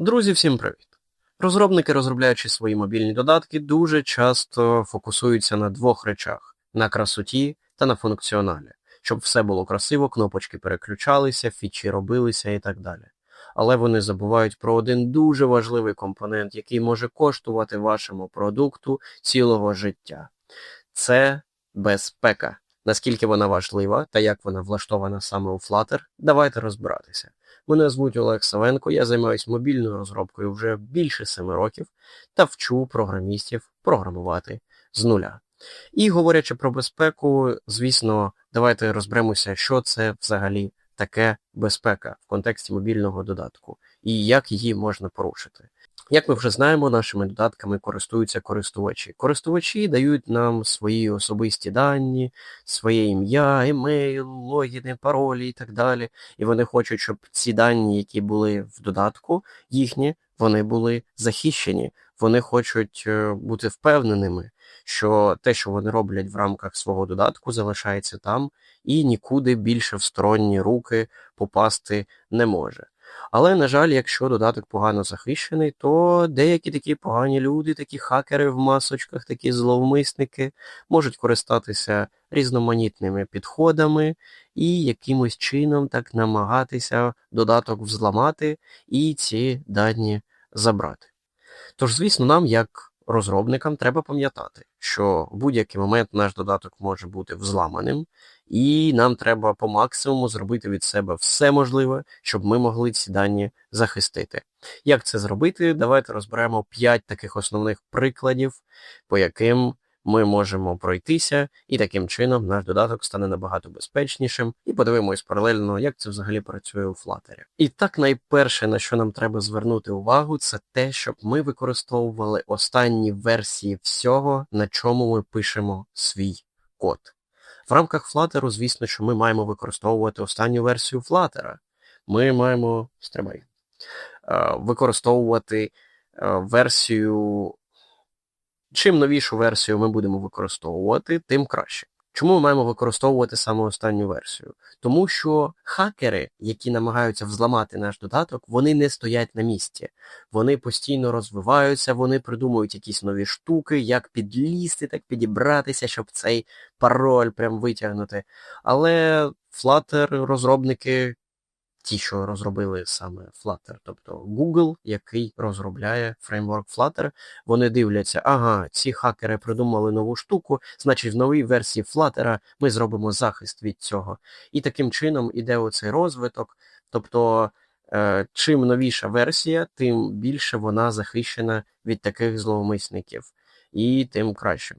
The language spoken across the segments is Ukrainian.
Друзі, всім привіт! Розробники, розробляючи свої мобільні додатки, дуже часто фокусуються на двох речах: на красоті та на функціоналі, щоб все було красиво, кнопочки переключалися, фічі робилися і так далі. Але вони забувають про один дуже важливий компонент, який може коштувати вашому продукту цілого життя. Це безпека. Наскільки вона важлива та як вона влаштована саме у Flutter, давайте розбиратися. Мене звуть Олег Савенко, я займаюся мобільною розробкою вже більше семи років та вчу програмістів програмувати з нуля. І говорячи про безпеку, звісно, давайте розберемося, що це взагалі таке безпека в контексті мобільного додатку і як її можна порушити. Як ми вже знаємо, нашими додатками користуються користувачі. Користувачі дають нам свої особисті дані, своє ім'я, емейл, логіни, паролі і так далі. І вони хочуть, щоб ці дані, які були в додатку, їхні, вони були захищені. Вони хочуть е, бути впевненими, що те, що вони роблять в рамках свого додатку, залишається там і нікуди більше в сторонні руки попасти не може. Але, на жаль, якщо додаток погано захищений, то деякі такі погані люди, такі хакери в масочках, такі зловмисники, можуть користатися різноманітними підходами і якимось чином так намагатися додаток взламати і ці дані забрати. Тож, звісно, нам, як розробникам, треба пам'ятати, що в будь-який момент наш додаток може бути взламаним, і нам треба по максимуму зробити від себе все можливе, щоб ми могли ці дані захистити. Як це зробити? Давайте розберемо 5 таких основних прикладів, по яким ми можемо пройтися, і таким чином наш додаток стане набагато безпечнішим, і подивимось паралельно, як це взагалі працює у Flutter. І так, найперше, на що нам треба звернути увагу, це те, щоб ми використовували останні версії всього, на чому ми пишемо свій код. В рамках Flutter, звісно, що ми маємо використовувати останню версію Flutter. Ми маємо стрибай, е, використовувати е, версію. Чим новішу версію ми будемо використовувати, тим краще. Чому ми маємо використовувати саме останню версію? Тому що хакери, які намагаються взламати наш додаток, вони не стоять на місці. Вони постійно розвиваються, вони придумують якісь нові штуки, як підлізти, так підібратися, щоб цей пароль прям витягнути. Але Flutter розробники ті, що розробили саме Flutter, тобто Google, який розробляє фреймворк Flutter, вони дивляться, ага, ці хакери придумали нову штуку, значить в новій версії Flutter ми зробимо захист від цього. І таким чином іде оцей розвиток. Тобто, е, чим новіша версія, тим більше вона захищена від таких зловмисників, і тим краще.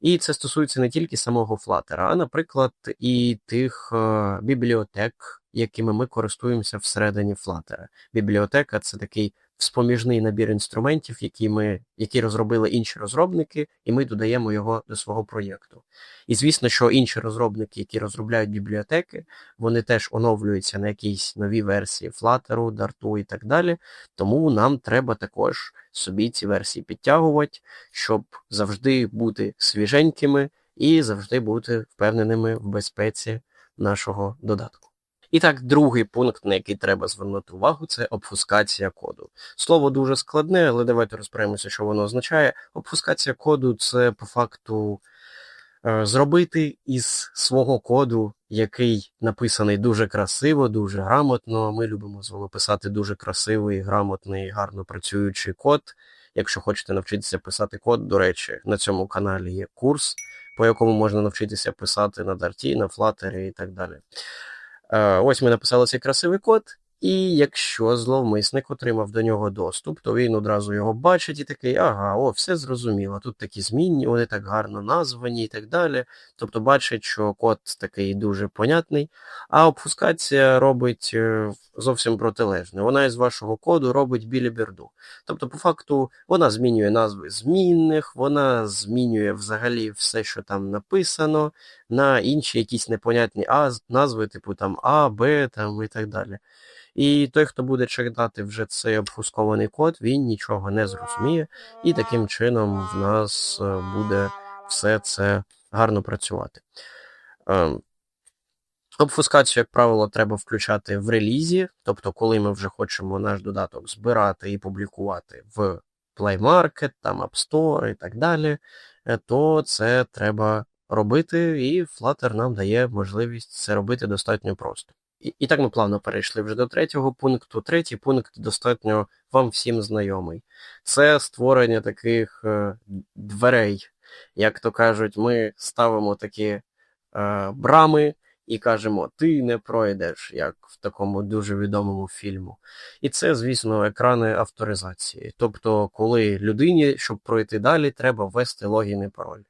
І це стосується не тільки самого Flutter, а, наприклад, і тих е, бібліотек, якими ми користуємося всередині Flutter. Бібліотека це такий споміжний набір інструментів, які ми, які розробили інші розробники, і ми додаємо його до свого проєкту. І звісно, що інші розробники, які розробляють бібліотеки, вони теж оновлюються на якісь нові версії Flutter, Dart і так далі. Тому нам треба також собі ці версії підтягувати, щоб завжди бути свіженькими і завжди бути впевненими в безпеці нашого додатку. І так, другий пункт, на який треба звернути увагу, це обфускація коду. Слово дуже складне, але давайте розберемося, що воно означає. Обфускація коду це по факту е, зробити із свого коду, який написаний дуже красиво, дуже грамотно. Ми любимо з вами писати дуже красивий, грамотний, гарно працюючий код. Якщо хочете навчитися писати код, до речі, на цьому каналі є курс, по якому можна навчитися писати на Дарті, на Flutter і так далі. Е, ось ми написали цей красивий код, і якщо зловмисник отримав до нього доступ, то він одразу його бачить і такий, ага, о, все зрозуміло. Тут такі змінні, вони так гарно названі і так далі. Тобто бачить, що код такий дуже понятний, а обфускація робить е, зовсім протилежне. Вона із вашого коду робить білі бірду. Тобто, по факту, вона змінює назви змінних, вона змінює взагалі все, що там написано, на інші якісь непонятні назви, типу там А, Б там і так далі. І той, хто буде читати вже цей обфускований код, він нічого не зрозуміє, і таким чином в нас е, буде все це гарно працювати. Ем, Обфускацію, як правило, треба включати в релізі, тобто, коли ми вже хочемо наш додаток збирати і публікувати в Play Market, там App Store і так далі, е, то це треба робити, і Flutter нам дає можливість це робити достатньо просто. І, так ми плавно перейшли вже до третього пункту. Третій пункт достатньо вам всім знайомий. Це створення таких е, дверей. Як то кажуть, ми ставимо такі е, брами і кажемо, ти не пройдеш, як в такому дуже відомому фільму. І це, звісно, екрани авторизації. Тобто, коли людині, щоб пройти далі, треба ввести логін і пароль.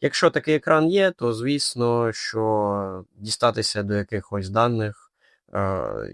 Якщо такий екран є, то звісно, що дістатися до якихось даних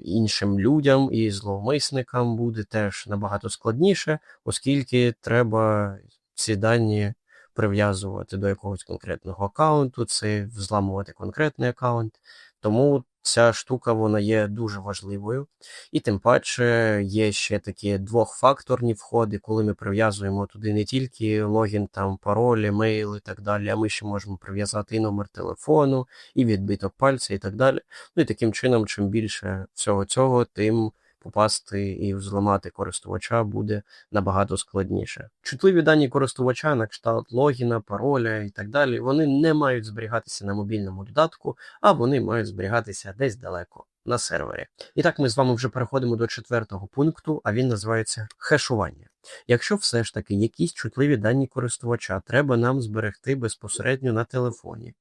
іншим людям і зловмисникам буде теж набагато складніше, оскільки треба ці дані прив'язувати до якогось конкретного аккаунту, це взламувати конкретний аккаунт. Тому ця штука вона є дуже важливою. І тим паче є ще такі двохфакторні входи, коли ми прив'язуємо туди не тільки логін, там, пароль, емейл і так далі, а ми ще можемо прив'язати і номер телефону, і відбиток пальця, і так далі. Ну і таким чином, чим більше всього цього, тим попасти і взламати користувача буде набагато складніше. Чутливі дані користувача на кшталт логіна, пароля і так далі, вони не мають зберігатися на мобільному додатку, а вони мають зберігатися десь далеко. На сервері. І так ми з вами вже переходимо до четвертого пункту, а він називається хешування. Якщо все ж таки якісь чутливі дані користувача треба нам зберегти безпосередньо на телефоні,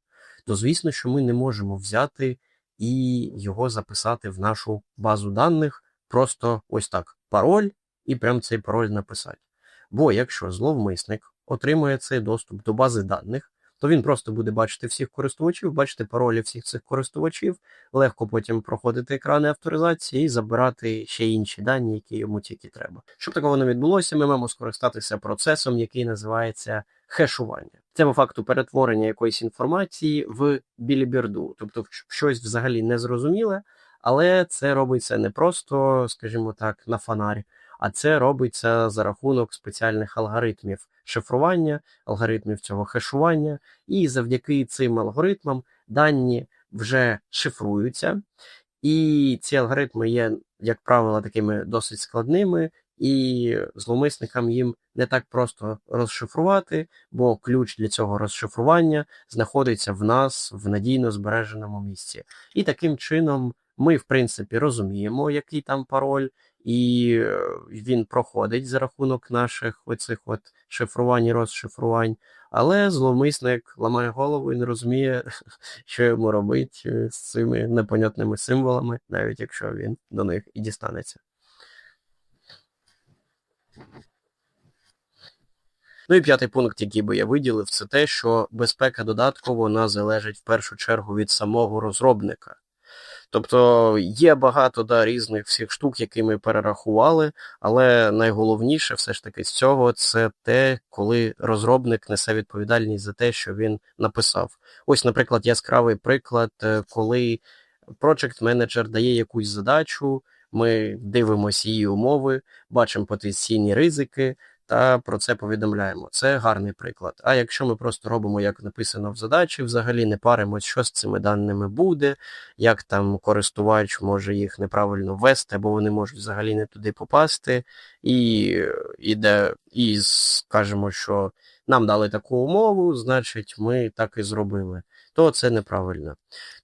то звісно, що ми не можемо взяти і його записати в нашу базу даних, просто ось так пароль і прям цей пароль написати. Бо якщо зловмисник отримує цей доступ до бази даних, то він просто буде бачити всіх користувачів, бачити паролі всіх цих користувачів, легко потім проходити екрани авторизації і забирати ще інші дані, які йому тільки треба. Щоб такого не відбулося, ми маємо скористатися процесом, який називається хешування. Це по факту перетворення якоїсь інформації в біліберду, тобто в щось взагалі незрозуміле, але це робиться не просто, скажімо так, на фонарі, а це робиться за рахунок спеціальних алгоритмів шифрування, алгоритмів цього хешування, і завдяки цим алгоритмам дані вже шифруються. І ці алгоритми є, як правило, такими досить складними, і зловмисникам їм не так просто розшифрувати, бо ключ для цього розшифрування знаходиться в нас в надійно збереженому місці. І таким чином ми, в принципі, розуміємо, який там пароль, і е, він проходить за рахунок наших оцих от шифрувань і розшифрувань. Але зловмисник ламає голову і не розуміє, що йому робить е, з цими непонятними символами, навіть якщо він до них і дістанеться. Ну і п'ятий пункт, який би я виділив, це те, що безпека додатку вона залежить в першу чергу від самого розробника. Тобто є багато да, різних всіх штук, які ми перерахували, але найголовніше все ж таки з цього це те, коли розробник несе відповідальність за те, що він написав. Ось, наприклад, яскравий приклад, е, коли Project Manager дає якусь задачу, ми дивимося її умови, бачимо потенційні ризики, та про це повідомляємо. Це гарний приклад. А якщо ми просто робимо, як написано в задачі, взагалі не паримось, що з цими даними буде, як там користувач може їх неправильно ввести, або вони можуть взагалі не туди попасти, і іде, і скажемо, що нам дали таку умову, значить, ми так і зробили. То це неправильно.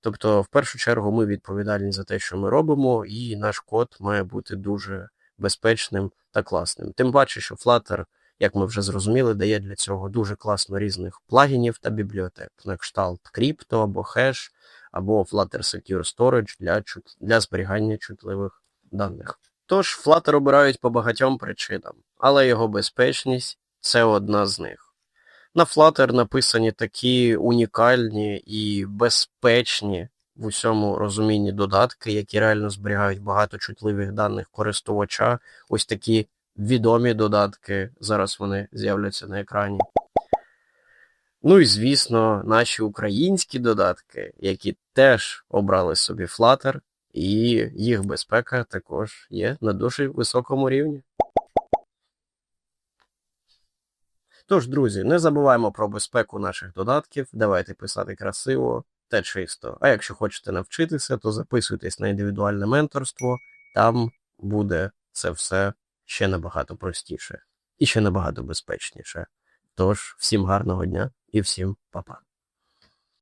Тобто, в першу чергу, ми відповідальні за те, що ми робимо, і наш код має бути дуже безпечним та класним. Тим паче, що Flutter, як ми вже зрозуміли, дає для цього дуже класно різних плагінів та бібліотек, на кшталт Crypto або Hash, або Flutter Secure Storage для, для зберігання чутливих даних. Тож Flutter обирають по багатьом причинам, але його безпечність це одна з них. На Flutter написані такі унікальні і безпечні в усьому розумінні додатки, які реально зберігають багато чутливих даних користувача. Ось такі відомі додатки. Зараз вони з'являться на екрані. Ну і, звісно, наші українські додатки, які теж обрали собі Flutter, і їх безпека також є на дуже високому рівні. Тож, друзі, не забуваємо про безпеку наших додатків. Давайте писати красиво, те чисто. А якщо хочете навчитися, то записуйтесь на індивідуальне менторство, там буде це все ще набагато простіше і ще набагато безпечніше. Тож, всім гарного дня і всім па-па.